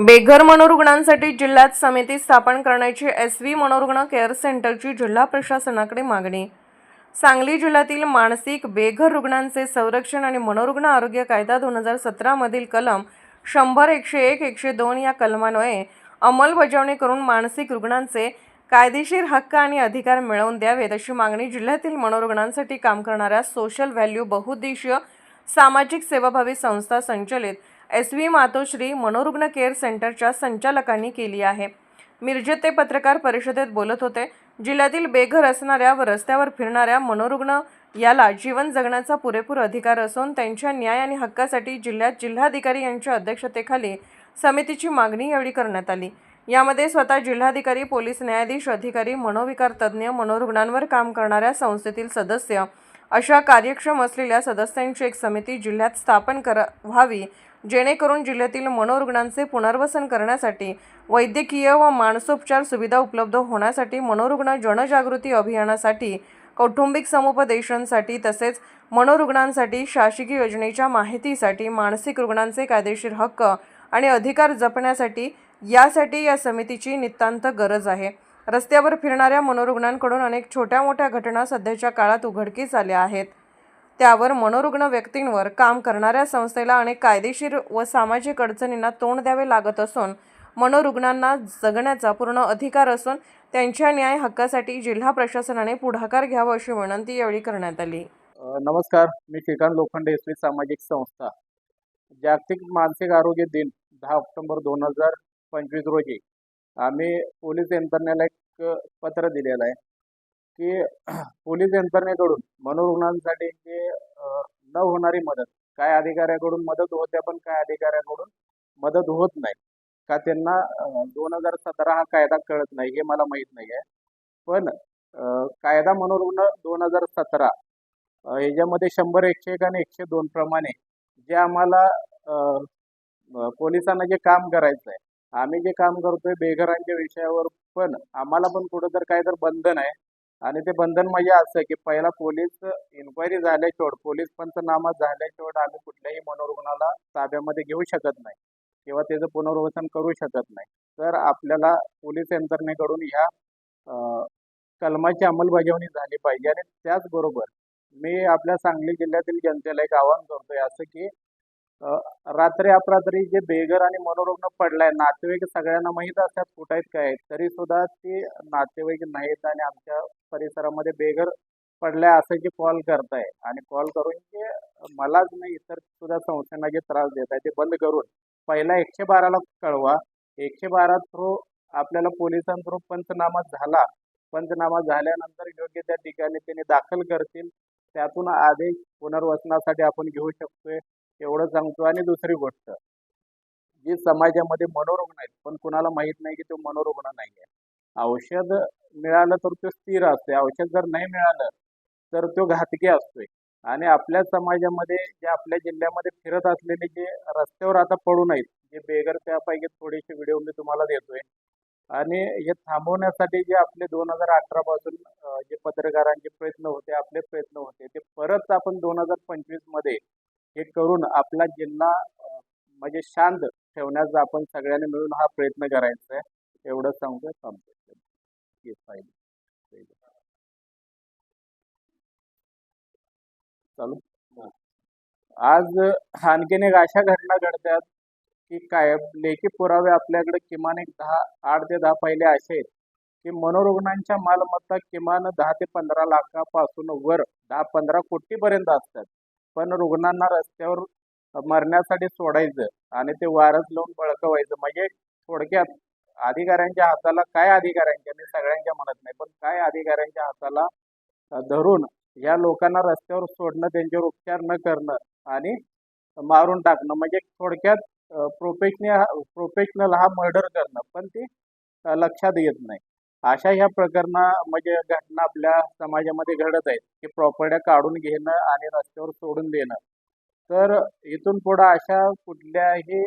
बेघर मनोरुग्णांसाठी जिल्ह्यात समिती स्थापन करण्याची एस व्ही मनोरुग्ण केअर सेंटरची जिल्हा प्रशासनाकडे मागणी. सांगली जिल्ह्यातील मानसिक बेघर रुग्णांचे संरक्षण आणि मनोरुग्ण आरोग्य कायदा दोन हजार सतरामधील कलम शंभर एकशे एक एकशे दोन या कलमान्वये अंमलबजावणी करून मानसिक रुग्णांचे कायदेशीर हक्क आणि अधिकार मिळवून द्यावेत अशी मागणी जिल्ह्यातील मनोरुग्णांसाठी काम करणाऱ्या सोशल व्हॅल्यू बहुद्देशीय सामाजिक सेवाभावी संस्था संचलित एस व्ही मातोश्री मनोरुग्ण केअर सेंटरच्या संचालकांनी केली आहे. मिरजेत ते पत्रकार परिषदेत बोलत होते. जिल्ह्यातील बेघर असणाऱ्या व रस्त्यावर फिरणाऱ्या मनोरुग्ण याला जीवन जगण्याचा पुरेपूर अधिकार असून त्यांच्या न्याय आणि हक्कासाठी जिल्ह्यात जिल्हाधिकारी यांच्या अध्यक्षतेखाली समितीची मागणी यावेळी करण्यात आली. यामध्ये स्वतः जिल्हाधिकारी पोलीस न्यायाधीश अधिकारी मनोविकार तज्ज्ञ मनोरुग्णांवर काम करणाऱ्या संस्थेतील सदस्य अशा कार्यक्षम असलेल्या सदस्यांची एक समिती जिल्ह्यात स्थापन कर व्हावी जेणेकरून जिल्ह्यातील मनोरुग्णांचे पुनर्वसन करण्यासाठी वैद्यकीय व मानसोपचार सुविधा उपलब्ध होण्यासाठी मनोरुग्ण जनजागृती अभियानासाठी कौटुंबिक समुपदेशनसाठी तसेच मनोरुग्णांसाठी शासकीय योजनेच्या माहितीसाठी मानसिक रुग्णांचे कायदेशीर हक्क आणि अधिकार जपण्यासाठी यासाठी या समितीची नितांत गरज आहे. रस्त्यावर फिरणाऱ्या मनोरुग्णांकडून अनेक छोट्या मोठ्या घटना सध्याच्या काळात उघडकीस आल्या आहेत. त्यावर मनोरुग्ण व्यक्तींवर काम करणाऱ्या संस्थेला अनेक कायदेशीर व सामाजिक अडचणींना तोंड द्यावे लागत असून मनोरुग्णांना जगण्याचा पूर्ण अधिकार असून त्यांच्या न्याय हक्कासाठी जिल्हा प्रशासनाने पुढाकार घ्यावा अशी विनंती यावेळी करण्यात आली. नमस्कार. मी श्रीकांत लोखंडे एसवी सामाजिक संस्था. जागतिक मानसिक आरोग्य दिन दहा ऑक्टोबर दोन हजार पंचवीस रोजी आम्ही पोलीस यंत्रणेला एक पत्र दिलेलं आहे की पोलीस यंत्रणेकडून मनोरुग्णांसाठी जे न होणारी मदत काय अधिकाऱ्याकडून मदत होते पण काय अधिकाऱ्याकडून मदत होत नाही का त्यांना दोन हजार सतरा हा कायदा कळत नाही हे मला माहीत नाही आहे. पण कायदा मनोरुग्ण दोन हजार सतरा याच्यामध्ये शंभर एकशे एक आणि एकशे दोन प्रमाणे जे आम्हाला पोलिसांना जे काम करायचं आहे आम्ही जे काम करतोय बेघरांच्या विषयावर पण आम्हाला पण कुठं तर काय तर बंधन आहे. आणि ते बंधन म्हणजे असं की पहिला पोलीस इन्क्वायरी झाल्याशिवाय पोलीस पंचनामा झाल्याशिवाय आम्ही कुठल्याही मनोरुग्णाला ताब्यामध्ये घेऊ शकत नाही किंवा त्याचं पुनर्वसन करू शकत नाही. तर आपल्याला पोलीस यंत्रणेकडून ह्या कलमाची अंमलबजावणी झाली पाहिजे. आणि त्याचबरोबर मी आपल्या सांगली जिल्ह्यातील जनतेला एक आवाहन करतोय असं की रात्री अपरात्री जे बेघर आणि मनोरुग्ण पडलाय नातेवाईक सगळ्यांना माहीत असतात कुठं आहेत काय आहेत तरी सुद्धा ते नातेवाईक नाहीत आणि आमच्या परिसरामध्ये बेघर पडलाय असं जे कॉल करताय आणि कॉल करून जे मलाच नाही इतर सुद्धा संस्थांना जे त्रास देत आहे ते बंद करून पहिला एकशे बाराला कळवा. एकशे बारा थ्रू आपल्याला पोलिसां थ्रू पंचनामा झाला. पंचनामा झाल्यानंतर योग्य त्या ठिकाणी त्यांनी दाखल करतील. त्यातून आदेश पुनर्वसनासाठी आपण घेऊ शकतोय. एवढं सांगतो आणि दुसरी गोष्ट जे समाजामध्ये मनोरुग्ण आहेत पण कुणाला माहीत नाही की तो मनोरुग्ण नाही आहे औषध मिळालं तर तो स्थिर असतोय औषध जर नाही मिळालं तर तो घातकी असतोय. आणि आपल्या समाजामध्ये जे आपल्या जिल्ह्यामध्ये फिरत असलेले जे रस्त्यावर आता पडू नाहीत जे बेगर त्यापैकी थोडेसे व्हिडिओ मी तुम्हाला देतोय. आणि हे थांबवण्यासाठी जे आपले दोन हजार अठरा पासून जे पत्रकारांचे प्रयत्न होते आपले प्रयत्न होते ते परत आपण दोन हजार पंचवीसमध्ये हे करून आपला जिल्हा म्हणजे शांत ठेवण्याचा आपण सगळ्यांनी मिळून हा प्रयत्न करायचा आहे. एवढं सांगतो थांबतो चालू? आज आणखीन एक अशा घटना घडतात की काय लेखी पुरावे आपल्याकडे किमान एक दहा आठ ते दहा पहिले असे आहेत की मनोरुग्णांच्या मालमत्ता किमान दहा ते पंधरा लाखापासून वर दहा पंधरा कोटीपर्यंत असतात. पण रुग्णांना रस्त्यावर मरण्यासाठी सोडायचं आणि ते वारस लावून बळकवायचं. म्हणजे थोडक्यात अधिकाऱ्यांच्या हाताला काय अधिकाऱ्यांच्या? मी सगळ्यांच्या म्हणत नाही पण काय अधिकाऱ्यांच्या हाताला धरून या लोकांना रस्त्यावर सोडणं त्यांच्यावर उपचार न करणं आणि मारून टाकणं. म्हणजे थोडक्यात प्रोफेशनल प्रोफेशनल हा मर्डर करणं पण ते लक्षात येत नाही. अशा ह्या प्रकरणा म्हणजे घटना आपल्या समाजामध्ये घडत आहेत की प्रॉपर्ट्या काढून घेणं आणि रस्त्यावर सोडून देणं. तर इथून पुढं अशा कुठल्याही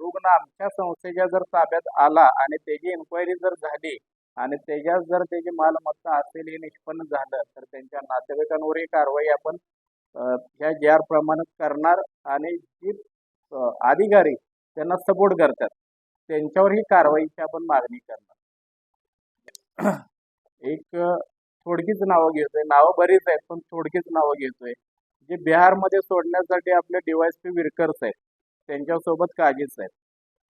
रुग्ण आमच्या संस्थेच्या जर ताब्यात आला आणि त्याची इन्क्वायरी जर झाली आणि त्याच्यात जर त्याची मालमत्ता असेल हे निष्पन्न झालं तर त्यांच्या नातेवाईकांवरही कारवाई आपण ह्या जे आर प्रमाणे करणार आणि जी अधिकारी त्यांना सपोर्ट करतात त्यांच्यावर ही कारवाईची आपण मागणी करणार. एक थोडकीच नावं घेतोय. नावं बरीच आहेत पण थोडकीच नावं घेतोय. जे बिहारमध्ये सोडण्यासाठी आपले डीवायसपी विरकर्स आहेत त्यांच्यासोबत काळजीच आहेत.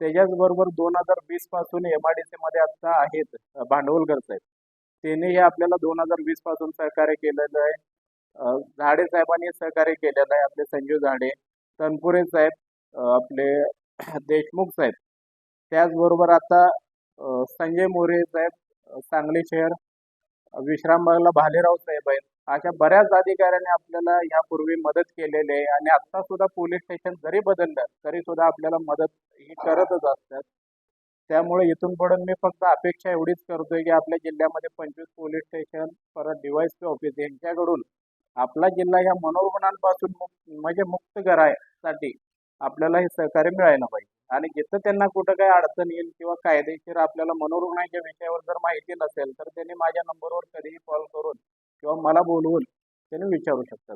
त्याच्याचबरोबर दोन हजार वीसपासून एम आय डी मध्ये आता आहेत भांडवलकर साहेब आहेत. त्यांनीही आपल्याला दोन हजार वीसपासून सहकार्य केलेलं आहे. झाडे साहेबांनी सहकार्य केलेलं आहे आपले संजीव झाडे तनपुरे साहेब आपले देशमुख साहेब. त्याचबरोबर आता संजय मोरे साहेब सांगली शहर विश्रामबागला भालेराव साहेब आहेत अशा बऱ्याच अधिकाऱ्यांनी आपल्याला यापूर्वी मदत केलेली आहे आणि आता सुद्धा पोलीस स्टेशन जरी बदललं तरी सुद्धा आपल्याला मदत ही करतच असतात. त्यामुळे इथून पुढे मी फक्त अपेक्षा एवढीच करतोय की आपल्या जिल्ह्यामध्ये पंचवीस पोलीस स्टेशन परत डिवाइस ऑफिस यांच्याकडून आपला जिल्हा या मनोरुग्णांपासून मुक्त म्हणजे मुक्त करायसाठी आपल्याला हे सहकार्य मिळायला पाहिजे. आणि जिथं त्यांना कुठं काही अडचण येईल किंवा कायदेशीर आपल्याला मनोरुग्णाच्या विषयावर जर माहिती नसेल तर त्यांनी माझ्या नंबरवर कधीही कॉल करून किंवा मला बोलवून त्यांनी विचारू शकतात.